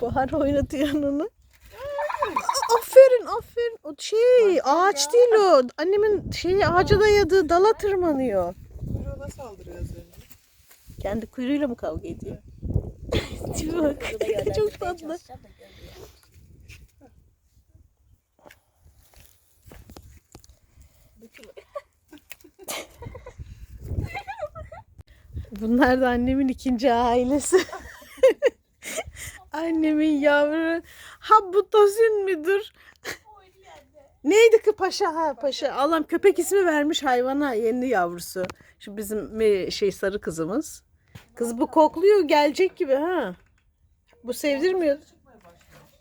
Bahar oynatıyor onu. Aferin aferin. O şey ağaç değil o. Annemin şeyi ağaca dayadığı dala tırmanıyor. Kuyruğuna saldırıyor az önce. Kendi kuyruğuyla mı kavga ediyor? Tipe bak. Çok tatlı. Bunlar da annemin ikinci ailesi. annemin yavru. Ha bu Tosin midir? Neydi ki paşa ha paşa. Allah'ım köpek ismi vermiş hayvana yeni yavrusu. Şu bizim şey sarı kızımız. Kız bu kokluyor gelecek gibi ha. Bu sevdirmiyor.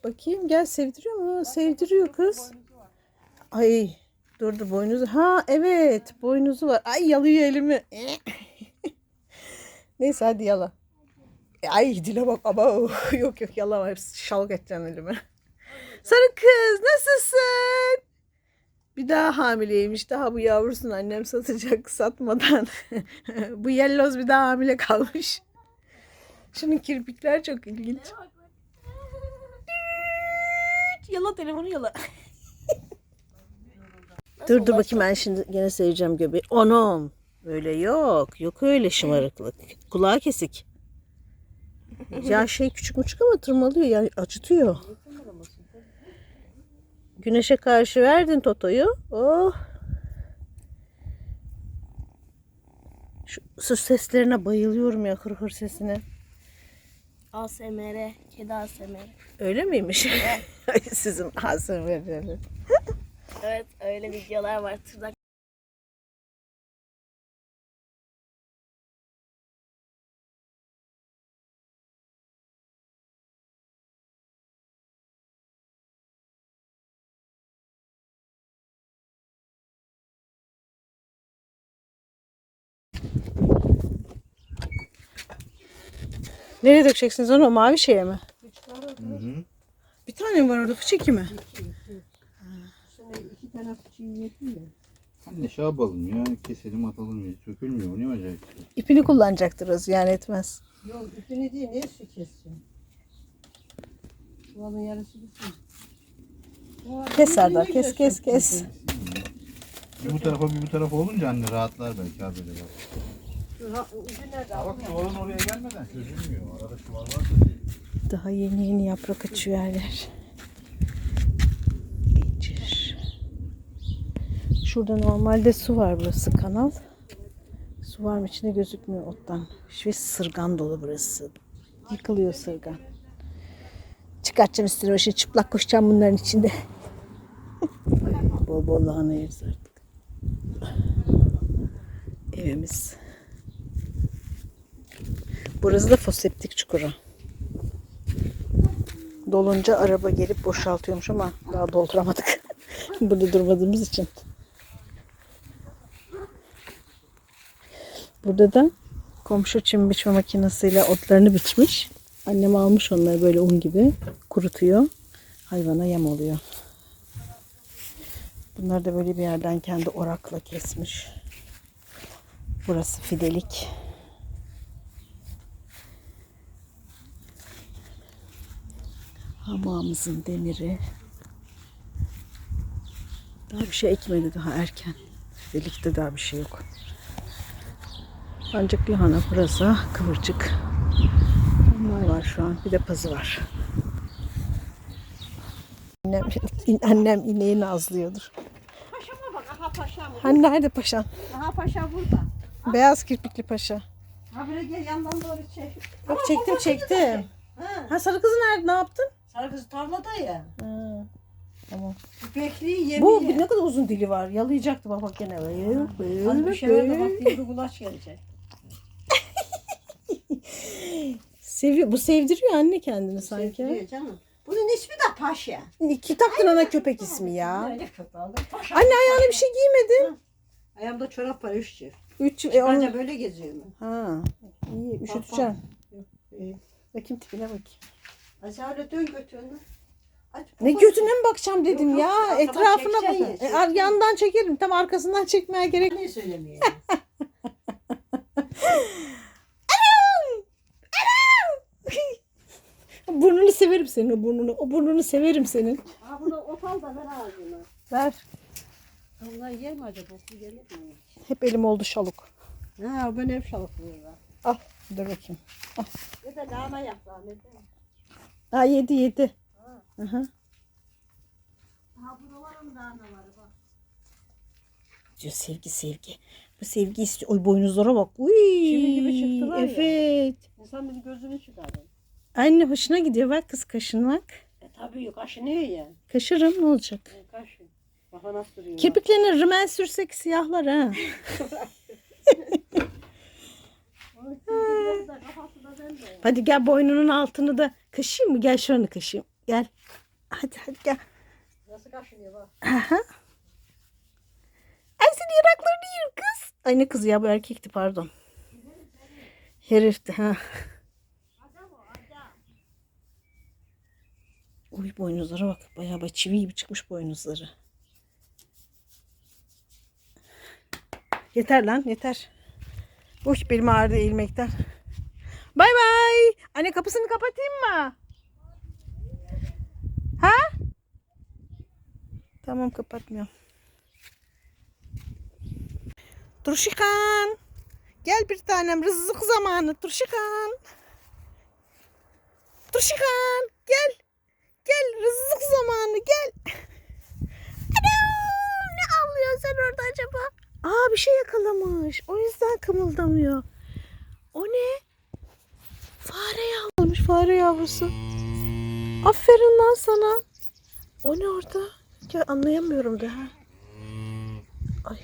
Bakayım gel sevdiriyor mu? Sevdiriyor kız. Ay durdu boynuzu. Ha evet boynuzu var. Ay yalıyor elimi. Neyse hadi yala. Ay dile bak ama yok yok yalama hepsi şalk edeceksin elime. Sarı kız nasılsın? Bir daha hamileymiş. Daha bu yavrusunu annem satacak satmadan. bu yelloz bir daha hamile kalmış. Şunun kirpikler çok ilginç. Yala telefonu yala. dur dur bakayım ben şimdi gene seveceğim göbeği. Onum. Öyle yok. Yok öyle şımarıklık. Kulağı kesik. Ya şey küçük küçük ama tırmalıyor ya acıtıyor. Güneşe karşı verdin Toto'yu. Oh. Şu seslerine bayılıyorum ya hır hır sesine. ASMR, kedi ASMR. Öyle miymiş? Ay, Sizin ASMR'leri. Evet öyle videolar var. Tırnak Nereye dökeceksiniz onu? O mavi şeye mi? Bir tane mi var orada? Fıçı iki mi? İki tane fıçıyı yetiyor. Anne şey yapalım ya keselim atalım ya sökülmüyor bu ne acayip. İpini kullanacaktır o ziyan etmez. Yok ipini değil niye su keseceğim? Çuvalın yarısı bitsin. Kes Serdar kes kes kes. Bir bu tarafa bir bu tarafa olunca anne rahatlar belki abi böyle bak. Ucu nerede? Bak çuvalın oraya gelmeden çözülmüyor. Arada çuval var Daha yeni yeni yaprak açıyor her yer. İncir. Şurada normalde su var burası kanal. Su var mı içinde gözükmüyor ottan. Ve sırgan dolu burası. Yıkılıyor sırgan. Çıkartacağım üstüne başına çıplak koşacağım bunların içinde. bol bol lahana yeriz artık. Evimiz. Burası da foseptik çukuru. Dolunca araba gelip boşaltıyormuş ama daha dolduramadık. Burada durmadığımız için. Burada da komşu çim biçme makinesiyle otlarını biçmiş. Annem almış onları böyle un gibi kurutuyor. Hayvana yem oluyor. Bunlar da böyle bir yerden kendi orakla kesmiş. Burası fidelik. Hamamımızın demiri. Daha bir şey ekmedi daha erken. Delikte daha bir şey yok. Ancak lahana, pırasa, kıvırcık. Onlar var şu an. Bir de pazı var. Annem, annem ineği nazlıyordur. Paşama bak aha paşam. Hani nerede paşan? Aha paşa burada. Beyaz kirpikli paşa. Ha böyle gel yandan doğru çek. Bak çektim çektim. Ha. Ha sarı kızı nerede? Ne yaptın? Sarı kız tarlada ya. Ha, tamam. İpekliği yemiyor. Bu ne kadar uzun dili var. Yalayacaktı bak bak gene. Az bir şeyler de bak kulaç gelecek. Seviyor. Bu sevdiriyor anne kendini sanki. Sevdiriyor canım. Bunun ismi de Paşa. İki taktın ona köpek ismi ya. Anne ayağına bir şey giymedin. Ayağımda çorap var üç çift. Üç, e. Bence böyle geziyorum. Ha, iyi üşüteceğim. Bakayım tipine bakayım. Azale dön götünü. Aç, Ne götüne mi bakacağım dedim Yok, yok, ya. arkadan Etrafına çekeceksin bakın. ya, E, ar- yandan çekerim. Tam arkasından çekmeye gerek Ne söylemiyor? severim senin o burnunu. O burnunu severim senin. Ha bunu opal da ver ağzına. Ver. Allah yer mi acaba? Bu gelir mi? Hep elim oldu şaluk. Ha ben hep şalıklıyor. Al. Dur bakayım. Bir de lahana yaprağı ne de. Ha yedi yedi. Hı hı. Ha buraların lahanaları bak. Diyor sevgi sevgi. Bu sevgi istiyor. Oy boynuzlara bak. Uy. Çivi gibi çıktılar ya. Evet. İnsan bir gözünü çıkarır. Anne hoşuna gidiyor bak kız kaşınmak. E tabii kaşınıyor ya. Kaşırım ne olacak? E, kaşın. Bak nasıl duruyor. Kirpiklerine rümen sürsek siyahlar ha. Hadi gel boynunun altını da kaşıyım mı? Gel şuranı kaşıyım. Gel. Hadi hadi gel. Nasıl kaşınıyor bak. Aha. Ay senin yanaklarını yiyor kız. Ay ne kız ya bu erkekti pardon. Herifti ha. Uy boynuzlara bak. Bayağı bayağı çivi gibi çıkmış boynuzları. Yeter lan yeter. Uy belim ağrıdı eğilmekten. Bay bay. Anne kapısını kapatayım mı? Ha? Tamam kapatmıyorum. Turşikan. Gel bir tanem rızık zamanı Turşikan. Turşikan gel. Gel rızık zamanı gel. Anam ne avlıyorsun sen orada acaba? Aa bir şey yakalamış. O yüzden kımıldamıyor. O ne? Fare yavrusu. Fare yavrusu. Aferin lan sana. O ne orada? Ya anlayamıyorum daha. Ay.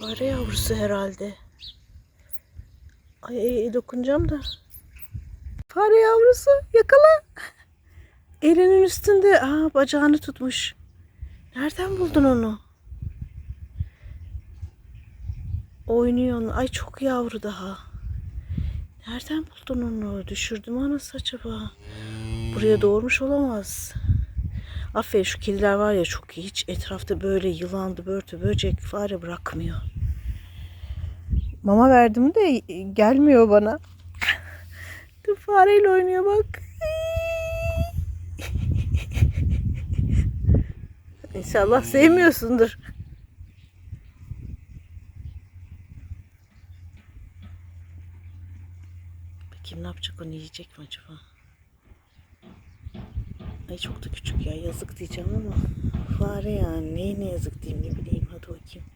Fare yavrusu herhalde. Ay, ay dokunacağım da. Fare yavrusu yakala. Elinin üstünde. Aa bacağını tutmuş. Nereden buldun onu? Oynuyor. Ay çok yavru daha. Nereden buldun onu? Düşürdü mü anası acaba? Buraya doğurmuş olamaz. Aferin şu kediler var ya çok iyi. Hiç etrafta böyle yılandı, börtü, böcek, fare bırakmıyor. Mama verdim de gelmiyor bana. Fareyle oynuyor bak. İnşallah sevmiyorsundur. Ne yapacak onu yiyecek mi acaba? Ay çok da küçük ya yazık diyeceğim ama fare yani neyine yazık diyeyim ne bileyim hadi bakayım.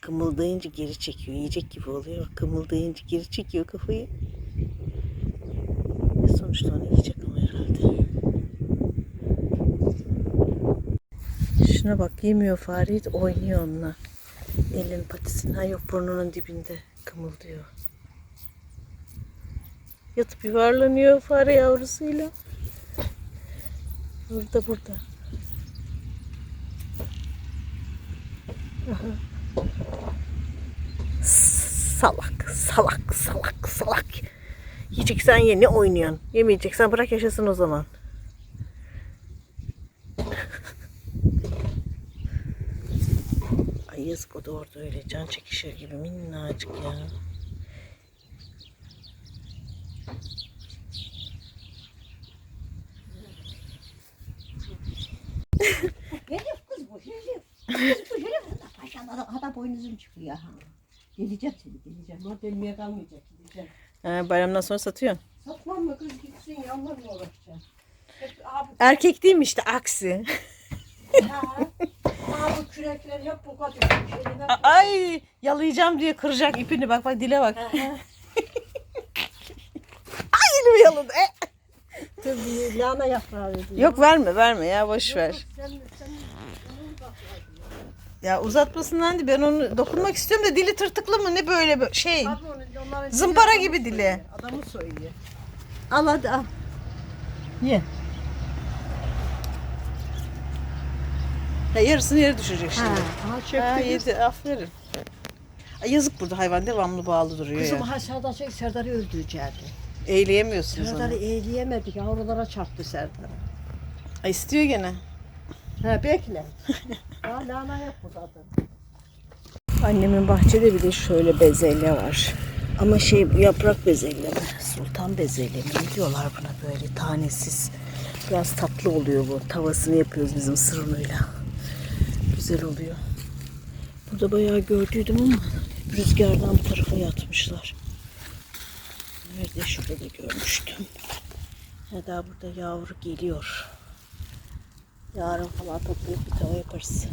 Kımıldayınca geri çekiyor yiyecek gibi oluyor kımıldayınca geri çekiyor kafayı. E sonuçta onu yiyecek ama herhalde. Şuna bak yemiyor fareyi oynuyor onunla. Elinin patisinin ha yok burnunun dibinde kımıldıyor. Yatıp yuvarlanıyor fare yavrusuyla. Burada burada. Salak, salak, salak, salak. Yiyeceksen ye, ne oynuyorsun? Yemeyeceksen bırak yaşasın o zaman. Ay yazık o da orada öyle can çekişir gibi minnacık ya. Herif kız bu hada boynuzum çıkıyor ha. Geleceğim seni geleceğim. Ama dönmeye kalmayacak gideceğim. Ha, bayramdan sonra satıyorsun. Satmam mı kız gitsin ya onlarla uğraşacağım. Hep abi Erkek değil mi işte aksi. ha. Abi kürekler hep bu kadar. Şeyine Ay yalayacağım diye kıracak ipini bak bak dile bak. Ay elimi yaladı. E. Tabii lahana yaprağı veriyor. Yok verme verme ya boş ver. Sen, sen Ya uzatmasından değil ben onu dokunmak istiyorum da dili tırtıklı mı ne böyle bir şey. Abi onu- Zımpara adamı gibi dili. soyuyor, Adamı soyuyor. Al hadi al. Ye. Ya yarısını yere düşecek şimdi. Aha çöktü. Ha, kız. yedi aferin. Ay, yazık burada hayvan devamlı bağlı duruyor Kızım ya. Serdar şey Serdar'ı öldüreceğiz. Eğleyemiyorsunuz Serdar'ı onu. eğleyemedik. Yavrulara çarptı Serdar'ı. Ay istiyor gene. Ha bekle. Daha lahana yok burada. Annemin bahçede bir de şöyle bezelye var. Ama şey bu yaprak bezelye mi? Sultan bezelye mi? Ne diyorlar buna böyle tanesiz. Biraz tatlı oluyor bu. Tavasını yapıyoruz bizim sırrıyla. Güzel oluyor. Burada bayağı gördüydüm ama rüzgardan bu tarafa yatmışlar. Nerede şurada da görmüştüm. Ya daha burada yavru geliyor. Yarın falan toplayıp bir tava yaparız.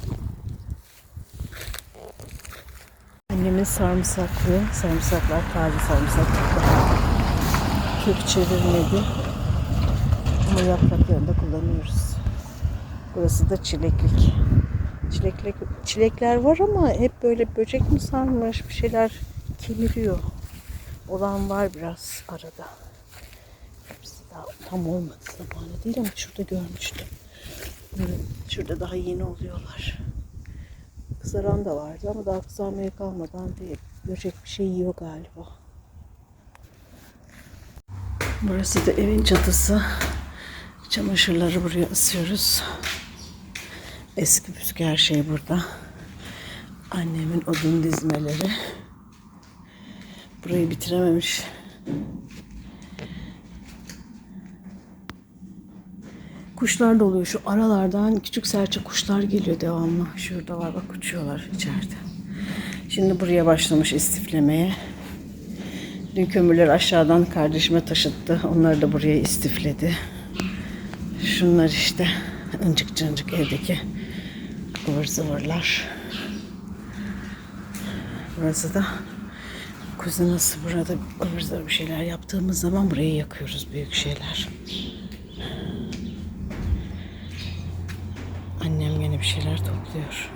Annemin sarımsaklı, sarımsaklar taze sarımsak daha kök çevirmedi. Ama yapraklarını da kullanıyoruz. Burası da çileklik. Çileklik, çilekler var ama hep böyle böcek mi sarmış bir şeyler kemiriyor. Olan var biraz arada. Hepsi daha tam olmadı zamanı değil ama şurada görmüştüm. Hı, Şurada daha yeni oluyorlar. Kızaran da vardı ama daha kızarmaya kalmadan değil. Böcek bir şey yiyor galiba. Burası da evin çatısı. Çamaşırları buraya asıyoruz. Eski püskü her şey burada. Annemin odun dizmeleri. Burayı bitirememiş. Kuşlar da oluyor. Şu aralardan küçük serçe kuşlar geliyor devamlı. Şurada var bak uçuyorlar içeride. Şimdi buraya başlamış istiflemeye. Dün kömürleri aşağıdan kardeşime taşıttı. Onları da buraya istifledi. Şunlar işte ıncık cıncık evdeki ıvır zıvırlar. Burası da kuzinası burada ıvır zıvır bir şeyler yaptığımız zaman burayı yakıyoruz büyük şeyler. Annem yine bir şeyler topluyor.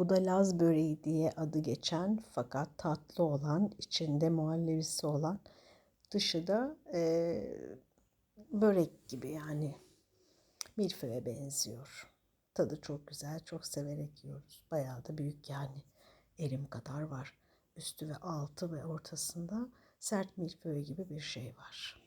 Bu da Laz böreği diye adı geçen fakat tatlı olan, içinde muhallebisi olan, dışı da eee, börek gibi yani milföye benziyor. Tadı çok güzel, çok severek yiyoruz. Bayağı da büyük yani elim kadar var. Üstü ve altı ve ortasında sert milföy gibi bir şey var.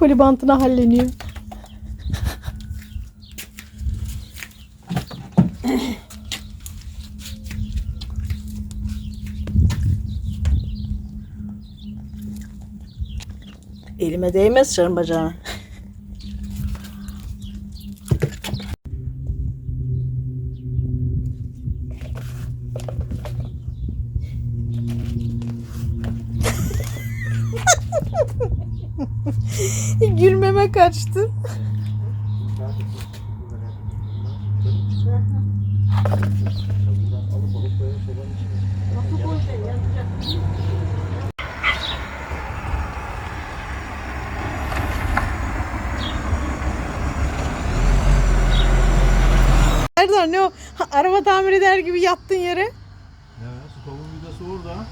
Koli bantına halleniyor. Elime değmez canım bacağına. Kaçtı. Erdar ne o? Araba tamir eder gibi yattın yere. Evet, stopun vidası orada.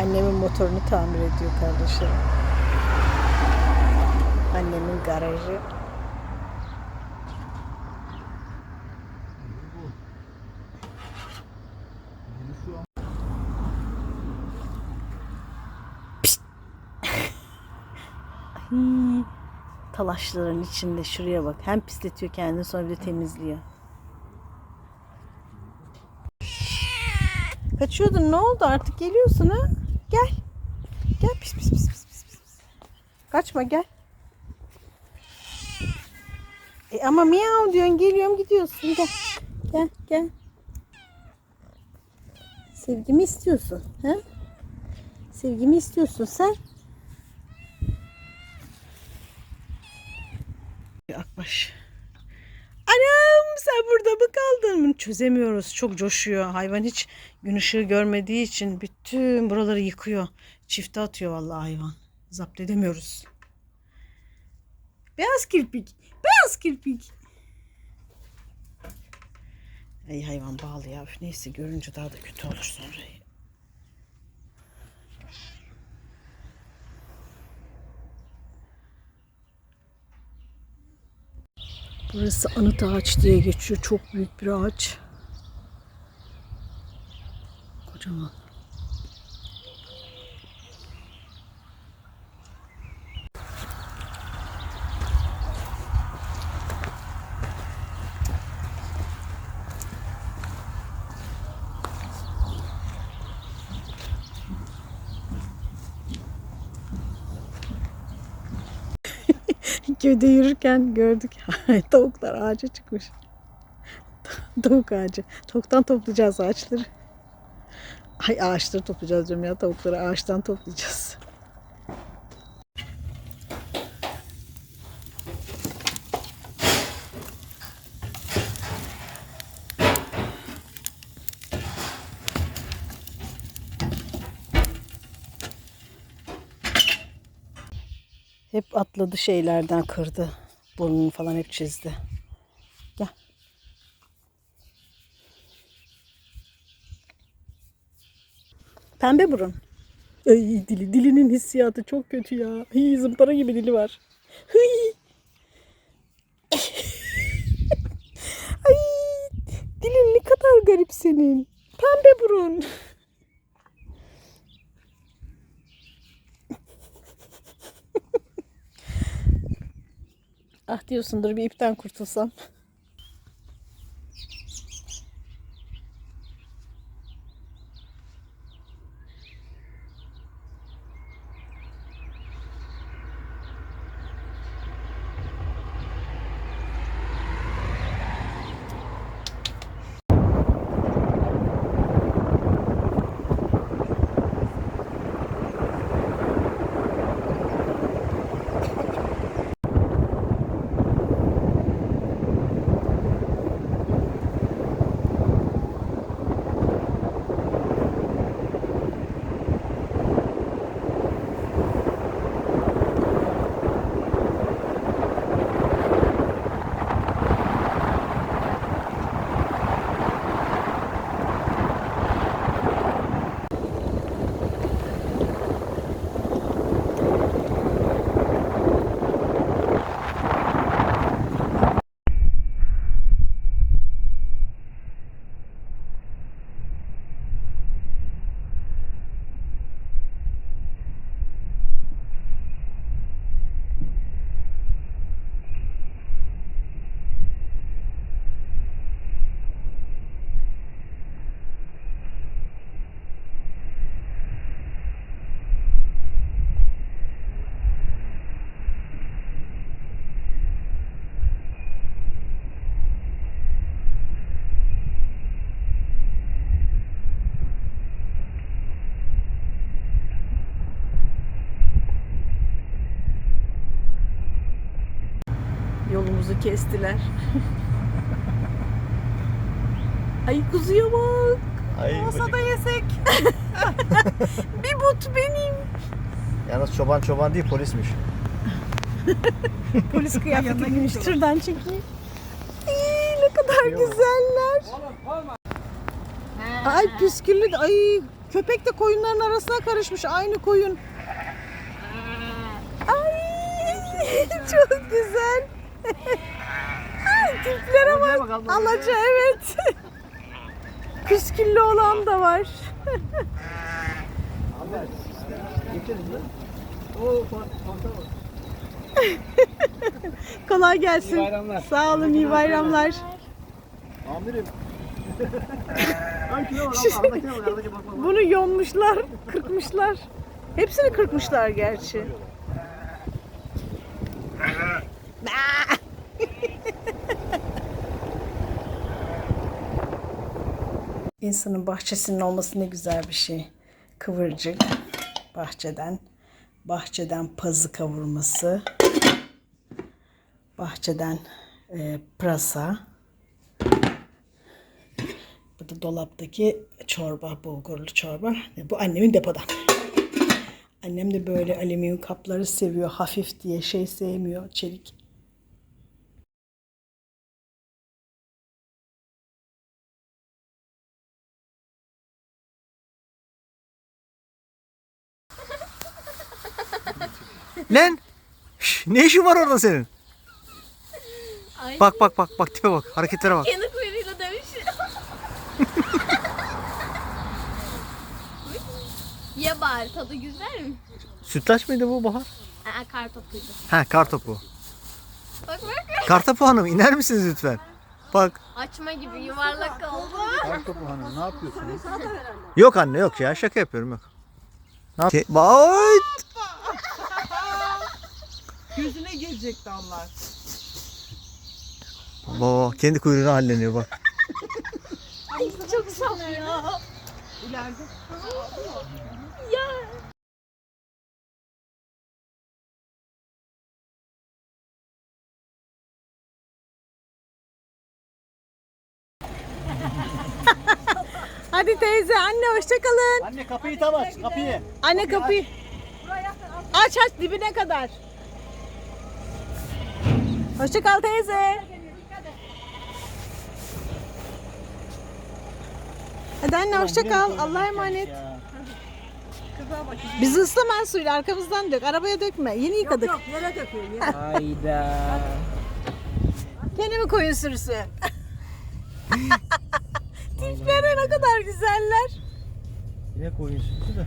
Annemin motorunu tamir ediyor kardeşlerim. Annemin garajı. Hii. Talaşların içinde şuraya bak. Hem pisletiyor kendini sonra bir de temizliyor. Kaçıyordun ne oldu artık geliyorsun ha? Gel. Gel pis pis pis pis pis. Kaçma gel. E ama miyav diyorsun geliyorum gidiyorsun gel. Gel gel. Sevgimi istiyorsun. Ha? Sevgimi istiyorsun sen. Akbaş. Anam sen burada mı kaldın? Çözemiyoruz. Çok coşuyor. Hayvan hiç gün ışığı görmediği için bütün buraları yıkıyor. Çifte atıyor vallahi hayvan. Zapt edemiyoruz. Beyaz kirpik. Beyaz kirpik. Ay hayvan bağlı ya. Neyse görünce daha da kötü olur sonra. Burası anıt ağaç diye geçiyor. Çok büyük bir ağaç. Kocaman. Köyde yürürken gördük. Tavuklar ağaca çıkmış. Tavuk ağacı. Tavuktan toplayacağız ağaçları. Ay ağaçları toplayacağız diyorum ya. Tavukları ağaçtan toplayacağız. Hep atladı şeylerden kırdı. Burnunu falan hep çizdi. Gel. Pembe burun. Ay dili, dilinin hissiyatı çok kötü ya. Hii, zımpara gibi dili var. Hii. Ay dilin ne kadar garip senin. Pembe burun. Ah diyorsundur bir ipten kurtulsam. Kestiler. Ay kuzuya bak. Ay, Olsa da yesek. bir but benim. Yalnız çoban çoban değil polismiş. Polis kıyafeti giymiş. Şuradan çekeyim. Ay, ne kadar güzeller. Ay püsküllü. Ay köpek de koyunların arasına karışmış. Aynı koyun. Ay çok güzel. Ay tiplere bak. Alaca evet. Püsküllü olan da var. Kolay gelsin. bayramlar. Sağ olun iyi bayramlar. Amirim. Ay kilo var abla. Aradaki bak. Aradaki bak bak. Bunu yonmuşlar, kırkmışlar. Hepsini kırkmışlar gerçi. İnsanın bahçesinin olması ne güzel bir şey. Kıvırcık bahçeden, bahçeden pazı kavurması, bahçeden e, pırasa, bu da dolaptaki çorba, bulgurlu çorba. Bu annemin depodan. Annem de böyle alüminyum kapları seviyor. Hafif diye şey sevmiyor. Çelik. Lan! Şş, ne işin var orada senin? Bak bak bak bak tipe bak hareketlere bak. Kendi kuyruğuyla dövüşüyor. Ye bari tadı güzel mi? Sütlaç mıydı bu Bahar? Aa kar topuydu. Ha kar topu. Bak bak. Kar topu hanım iner misiniz lütfen? Bak. Açma gibi yuvarlak oldu. Kar topu hanım ne yapıyorsunuz? Yok anne yok ya şaka yapıyorum yok. Ne yap? Ke- Vay! Gözüne girecekti onlar. Baba kendi kuyruğunu halleniyor bak. Çok saf ya. İleride. Hadi teyze, anne hoşçakalın. Anne kapıyı tam aç kapıyı. Anne kapıyı. Aç aç dibine kadar. Hoşça kal teyze. Hadi anne hoşça kal. Allah'a emanet. Bizi ıslaman suyla arkamızdan dök. Arabaya dökme. Yeni yıkadık. Yok yere döküyorum yere. Hayda. Kendimi koyun sürüsü. Tipleri ne kadar güzeller. Yine koyun sütü de.